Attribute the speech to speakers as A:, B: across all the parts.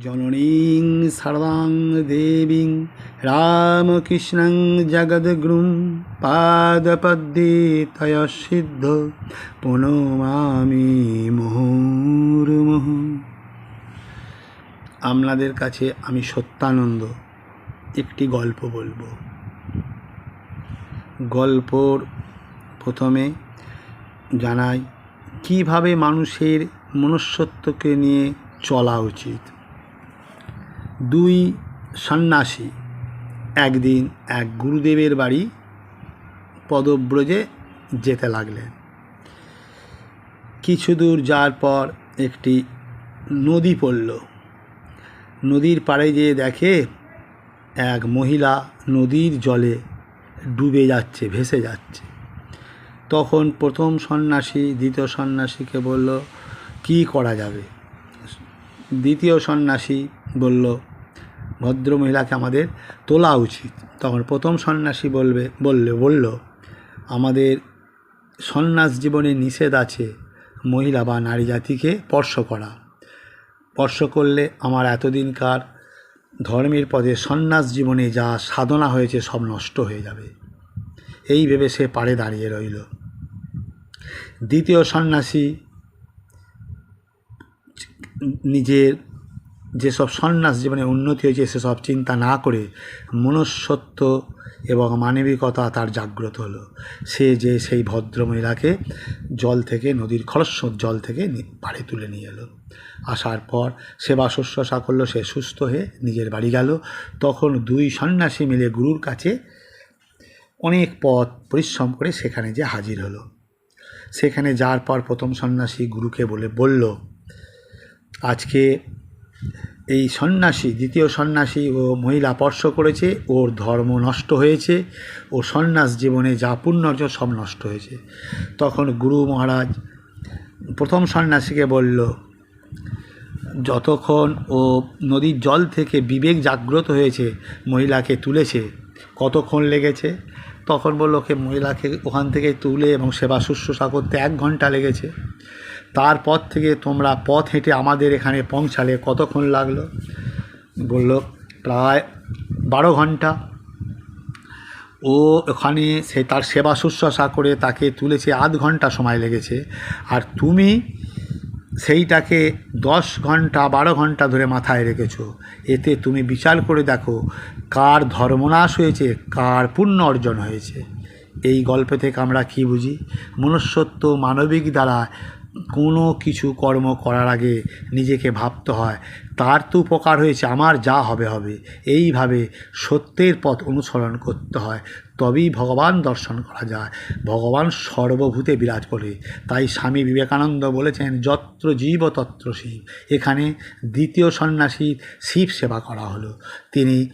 A: জননীং সর্বাং দেবীং রামকৃষ্ণং জগদ্গুরুং পাদপদ্মে তয় সিদ্ধ প্রণমামি মুহুর্মুহ। আপনাদের কাছে আমি সত্যানন্দ একটি গল্প বলব। গল্পর প্রথমে জানাই, কীভাবে মানুষের মনুষ্যত্বকে নিয়ে চলা উচিত? দুই সন্ন্যাসী, একদিন এক গুরুদেবের বাড়ি পদব্রজে যেতে লাগলেন। কিছু দূর যাওয়ার পর একটি নদী পড়ল। নদীর পাড়ে যেয়ে দেখে এক মহিলা নদীর জলে ডুবে যাচ্ছে, ভেসে যাচ্ছে। তখন প্রথম সন্ন্যাসী, দ্বিতীয় সন্ন্যাসীকে বলল, কি করা যাবে? দ্বিতীয় সন্ন্যাসী বলল ভদ্রমহিলাকে আমাদের তোলা উচিত। তখন প্রথম সন্ন্যাসী বলবে, বললে, বলল, আমাদের সন্ন্যাস জীবনে নিষেধ আছে মহিলা বা নারী জাতিকে স্পর্শ করা। স্পর্শ করলে আমার এতদিনকার ধর্মের পদে সন্ন্যাস জীবনে যা সাধনা হয়েছে সব নষ্ট হয়ে যাবে। এই ভেবে সে পাড়ে দাঁড়িয়ে রইল। দ্বিতীয় সন্ন্যাসী নিজের যেসব সন্ন্যাস জীবনে উন্নতি হয়েছে, সেসব চিন্তা না করে মনুষ্যত্ব এবং মানবিকতা তার জাগ্রত হলো। সে যে সেই ভদ্রমহিলাকে জল থেকে, নদীর খরস্রোত জল থেকে পাড়ে তুলে নিয়ে এলো। আসার পর সেবা শুশ্রূষা করল, সে সুস্থ হয়ে নিজের বাড়ি গেল। তখন দুই সন্ন্যাসী মিলে গুরুর কাছে অনেক পথ পরিশ্রম করে সেখানে যে হাজির হলো। সেখানে যাওয়ার পর প্রথম সন্ন্যাসী গুরুকে বলে, বলল, আজকে এই সন্ন্যাসী, দ্বিতীয় সন্ন্যাসী ও মহিলা স্পর্শ করেছে, ওর ধর্ম নষ্ট হয়েছে, ও সন্ন্যাস জীবনে যা পুণ্য সব নষ্ট হয়েছে। তখন গুরু মহারাজ প্রথম সন্ন্যাসীকে বলল, যতক্ষণ ও নদীর জল থেকে বিবেক জাগ্রত হয়েছে, মহিলাকে তুলেছে, কতক্ষণ লেগেছে? তখন বলল, ওকে মহিলাকে ওখান থেকে তুলে এবং সেবা শুশ্রূষা করতে এক ঘণ্টা লেগেছে। তারপর থেকে তোমরা পথ হেঁটে আমাদের এখানে পৌঁছালে। কতক্ষণ লাগল? বলল, প্রায় বারো ঘণ্টা। ও ওখানে সে তার সেবা শুশ্রূষা করে তাকে তুলেছে। আধ ঘণ্টা সময় লেগেছে। আর তুমি সেইটাকে দশ ঘণ্টা, বারো ঘণ্টা ধরে মাথায় রেখেছ। এতে তুমি বিচার করে দেখো, কার ধর্মনাশ হয়েছে, কার পুণ্য অর্জন হয়েছে। এই গল্প থেকে আমরা কি বুঝি? মনুষ্যত্ব মানবিক দ্বারা কোনো কিছু কর্ম করার আগে নিজেকে ভাবতে হয়, তার তো উপকার হয়েছে, আমার যা হবে হবে। এইভাবে সত্যের পথ অনুসরণ করতে হয়। তবেই ভগবান দর্শন করা যায়। ভগবান সর্বভূতে বিরাজ করে। তাই স্বামী বিবেকানন্দ বলেছেন, যত্র জীব তত্র শিব। এখানে দ্বিতীয় সন্ন্যাসী শিব সেবা করা হলো। তিনি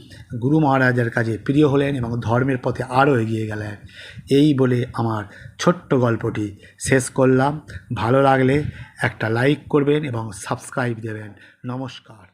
A: গুরু মহারাজের কাছে প্রিয় হলেন এবং ধর্মের পথে আরও এগিয়ে গেলেন। এই বলে আমার ছোট্ট গল্পটি শেষ করলাম। ভালো লাগলে একটা লাইক করবেন এবং সাবস্ক্রাইব দেবেন। নমস্কার।